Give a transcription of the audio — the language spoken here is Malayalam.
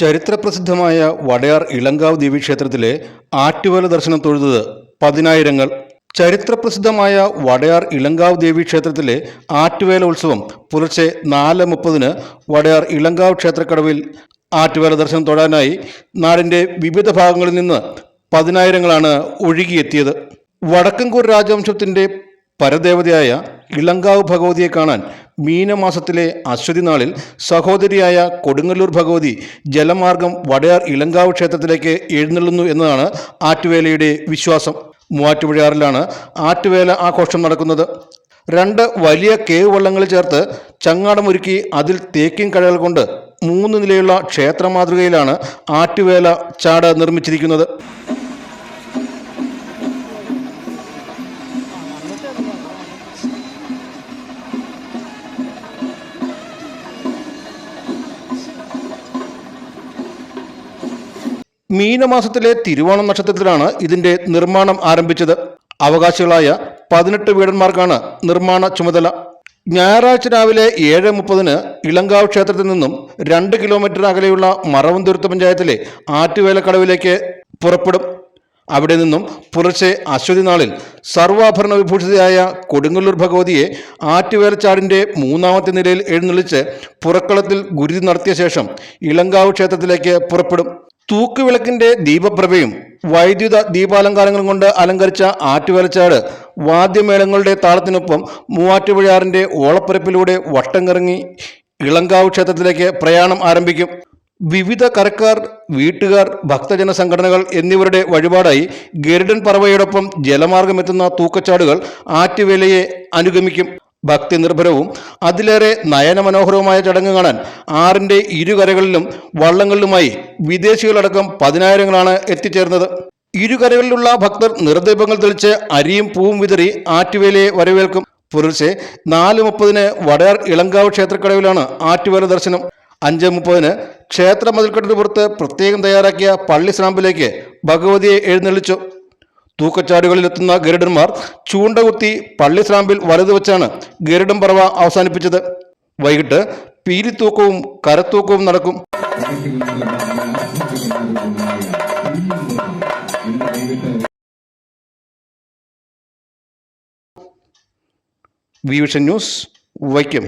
ചരിത്രപ്രസിദ്ധമായ വടയാർ ഇളങ്കാവ് ദേവീക്ഷേത്രത്തിലെ ആറ്റുവേല ദർശനം തൊഴുതത് പതിനായിരങ്ങൾ. ചരിത്രപ്രസിദ്ധമായ വടയാർ ഇളങ്കാവ് ദേവീക്ഷേത്രത്തിലെ ആറ്റുവേല ഉത്സവം പുലർച്ചെ നാല് മുപ്പതിന് വടയാർ ഇളങ്കാവ് ക്ഷേത്രക്കടവിൽ ആറ്റുവേല ദർശനം തൊഴാനായി നാടിന്റെ വിവിധ ഭാഗങ്ങളിൽ നിന്ന് പതിനായിരങ്ങളാണ് ഒഴുകിയെത്തിയത്. വടക്കൻകൂർ രാജവംശത്തിന്റെ പരദേവതയായ ഇളങ്കാവ് ഭഗവതിയെ കാണാൻ മീനമാസത്തിലെ അശ്വതി നാളിൽ സഹോദരിയായ കൊടുങ്ങല്ലൂർ ഭഗവതി ജലമാർഗം വടയാർ ഇളങ്കാവ് ക്ഷേത്രത്തിലേക്ക് എഴുന്നള്ളുന്നു എന്നതാണ് ആറ്റുവേലയുടെ വിശ്വാസം. മൂവാറ്റുപുഴയാറിലാണ് ആറ്റുവേല ആഘോഷം നടക്കുന്നത്. രണ്ട് വലിയ കേവ് വള്ളങ്ങൾ ചേർത്ത് ചങ്ങാടമൊരുക്കി അതിൽ തേക്കിൻ കഴകൾ കൊണ്ട് മൂന്ന് നിലയുള്ള ക്ഷേത്ര മാതൃകയിലാണ് ആറ്റുവേല ചാട് നിർമ്മിച്ചിരിക്കുന്നത്. മീനമാസത്തിലെ തിരുവോണം നക്ഷത്രത്തിലാണ് ഇതിന്റെ നിർമ്മാണം ആരംഭിച്ചത്. അവകാശികളായ പതിനെട്ട് വീടന്മാർക്കാണ് നിർമ്മാണ ചുമതല. ഞായറാഴ്ച രാവിലെ ഏഴ് മുപ്പതിന് ഇളങ്കാവ് ക്ഷേത്രത്തിൽ നിന്നും രണ്ട് കിലോമീറ്റർ അകലെയുള്ള മറവന്തുരുത്ത് പഞ്ചായത്തിലെ ആറ്റുവേലക്കടവിലേക്ക് പുറപ്പെടും. അവിടെ നിന്നും പുലർച്ചെ അശ്വതി നാളിൽ സർവാഭരണ വിഭൂഷിതയായ കൊടുങ്ങല്ലൂർ ഭഗവതിയെ ആറ്റുവേലച്ചാടിന്റെ മൂന്നാമത്തെ നിലയിൽ എഴുന്നള്ളിച്ച് പുറക്കളത്തിൽ ഗുരുതി നടത്തിയ ശേഷം ഇളങ്കാവ് ക്ഷേത്രത്തിലേക്ക് പുറപ്പെടും. തൂക്കുവിളക്കിന്റെ ദീപപ്രഭയും വൈദ്യുത ദീപാലങ്കാരങ്ങൾ കൊണ്ട് അലങ്കരിച്ച ആറ്റുവേലച്ചാട് വാദ്യമേളങ്ങളുടെ താളത്തിനൊപ്പം മൂവാറ്റുപുഴാറിന്റെ ഓളപ്പരപ്പിലൂടെ വട്ടം കറങ്ങി ഇളങ്കാവ് ക്ഷേത്രത്തിലേക്ക് പ്രയാണം ആരംഭിക്കും. വിവിധ കരക്കാർ വീട്ടുകാർ ഭക്തജന സംഘടനകൾ എന്നിവരുടെ വഴിപാടായി ഗരുഡൻ പറവയോടൊപ്പം ജലമാർഗമെത്തുന്ന തൂക്കച്ചാടുകൾ ആറ്റുവേലയെ അനുഗമിക്കും. ഭക്തി നിർഭരവും അതിലേറെ നയനമനോഹരവുമായ ചടങ്ങ് കാണാൻ ആറിന്റെ ഇരുകരകളിലും വള്ളങ്ങളിലുമായി വിദേശികളടക്കം പതിനായിരങ്ങളാണ് എത്തിച്ചേർന്നത്. ഇരുകരകളിലുള്ള ഭക്തർ നിർദ്ദീപങ്ങൾ തെളിച്ച് അരിയും പൂവും വിതറി ആറ്റുവേലയെ വരവേൽക്കും. പുലർച്ചെ നാല് മുപ്പതിന് വടയാർ ഇളങ്കാവ് ക്ഷേത്രക്കടവിലാണ് ആറ്റുവേല ദർശനം. അഞ്ച് മുപ്പതിന് ക്ഷേത്ര മതിൽക്കെട്ടിന് പുറത്ത് പ്രത്യേകം തയ്യാറാക്കിയ പള്ളി സ്ലാമ്പിലേക്ക് ഭഗവതിയെ എഴുന്നള്ളിച്ചു. തൂക്കച്ചാടുകളിലെത്തുന്ന ഗരുഡന്മാർ ചൂണ്ടകുത്തി പള്ളി സ്ലാമ്പിൽ വലതു വെച്ചാണ് ഗരുഡൻ പറവ അവസാനിപ്പിച്ചത്. വൈകിട്ട് പീലിത്തൂക്കവും കരത്തൂക്കവും നടക്കും. Vision news Vaikom.